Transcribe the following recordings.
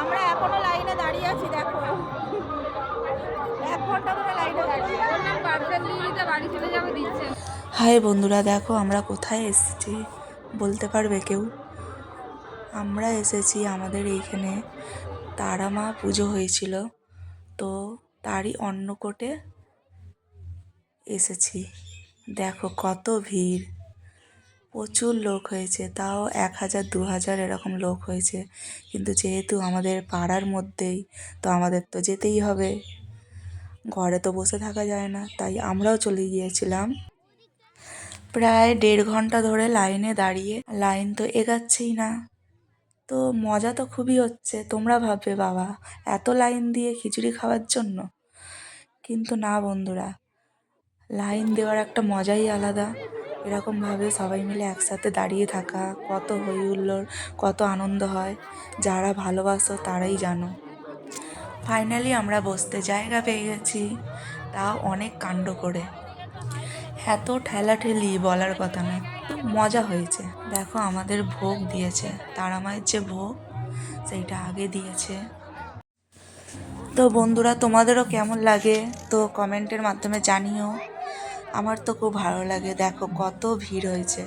আমরা এখনও লাইনে দাঁড়িয়ে আছি দেখো। এক ঘণ্টা ধরে লাইনে দাঁড়িয়ে পার্সেল দিয়ে দিতে বাড়ি চলে যাবে দিচ্ছে। হাই বন্ধুরা দেখো আমরা কোথায় এসেছি বলতে পারবে কেউ? আমরা এসেছি আমাদের এইখানে তারা মা পুজো হয়েছিল তো তারই অন্নকোটে এসেছি। দেখো কত ভিড়। প্রচুর লোক হয়েছে, তাও এক হাজার, দু হাজার এরকম লোক হয়েছে। কিন্তু যেহেতু আমাদের পাড়ার মধ্যেই, তো আমাদের তো যেতেই হবে। ঘরে তো বসে থাকা যায় না, তাই আমরাও চলে গিয়েছিলাম। প্রায় দেড় ঘণ্টা ধরে লাইনে দাঁড়িয়ে, লাইন তো এগাচ্ছেই না। তো মজা তো খুবই হচ্ছে, তোমরা ভাববে, বাবা, এত লাইন দিয়ে খিচুড়ি খাওয়ার জন্য? কিন্তু না বন্ধুরা, লাইন দেওয়ার একটা মজাই আলাদা। এরকমভাবে সবাই মিলে একসাথে দাঁড়িয়ে থাকা, কত হই হুল্লোড়, কত আনন্দ হয়, যারা ভালোবাসো তারাই জানো। ফাইনালি আমরা বসতে জায়গা পেয়ে গেছি, তাও অনেক কাণ্ড করে। এত ঠেলাঠেলি বলার কথা না তো মজা হয়েছে। দেখো আমাদের ভোগ দিয়েছে তারা মায়ের যে ভোগ, সেইটা আগে দিয়েছে। তো বন্ধুরা, তোমাদেরও কেমন লাগে? তো কমেন্টের মাধ্যমে জানিও। আমার তো খুব ভালো লাগে, দেখো কত ভিড় হয়েছে।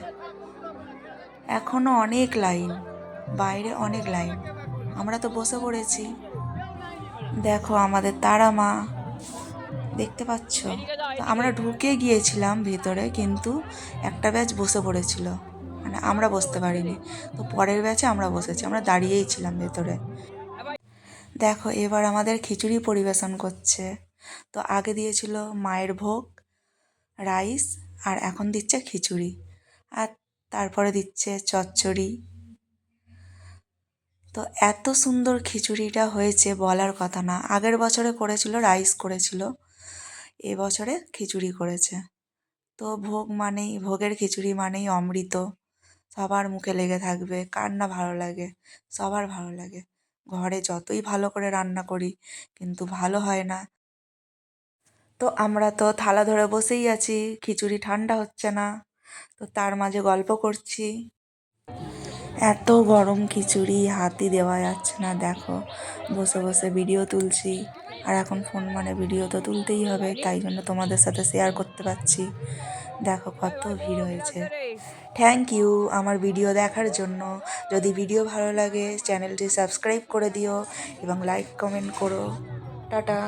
এখনও অনেক লাইন, বাইরে অনেক লাইন। আমরা তো বসে পড়েছি। দেখো আমাদের তারা মা, দেখতে পাচ্ছ? আমরা ঢুকে গিয়েছিলাম ভিতরে, কিন্তু একটা ব্যাচ বসে পড়েছিল। মানে আমরা বসতে পারিনি। তো পরের ব্যাচে আমরা বসেছি, আমরা দাঁড়িয়েই ছিলাম ভেতরে। দেখো এবার আমাদের খিচুড়ি পরিবেশন করছে। তো আগে দিয়েছিল মায়ের ভোগ রাইস আর এখন দিচ্ছে খিচুড়ি। আর তারপরে দিচ্ছে চচ্চড়ি। তো এত সুন্দর খিচুড়িটা হয়েছে বলার কথা না। আগের বছরে করেছিল, রাইস করেছিল। এবছরে খিচুড়ি করেছে। তো ভোগ মানেই, ভোগের খিচুড়ি মানেই অমৃত। সবার মুখে লেগে থাকবে, কার না ভালো লাগে? সবার ভালো লাগে। ঘরে যতই ভালো করে রান্না করি, কিন্তু ভালো হয় না। তো আমরা তো থালা ধরে বসেই আছি, খিচুড়ি ঠান্ডা হচ্ছে না, তো তার মাঝে গল্প করছি। এত গরম খিচুড়ি হাতি দেওয়া যাচ্ছে না, দেখো, বসে বসে ভিডিও তুলছি। আর এখন ফোন মানে ভিডিও তো তুলতেই হবে, তাই জন্য তোমাদের সাথে শেয়ার করতে পারছি। দেখো কত ভিড় হয়েছে। থ্যাংক ইউ আমার ভিডিও দেখার জন্য। যদি ভিডিও ভালো লাগে চ্যানেলটি সাবস্ক্রাইব করে দিও এবং লাইক কমেন্ট করো। টাটা।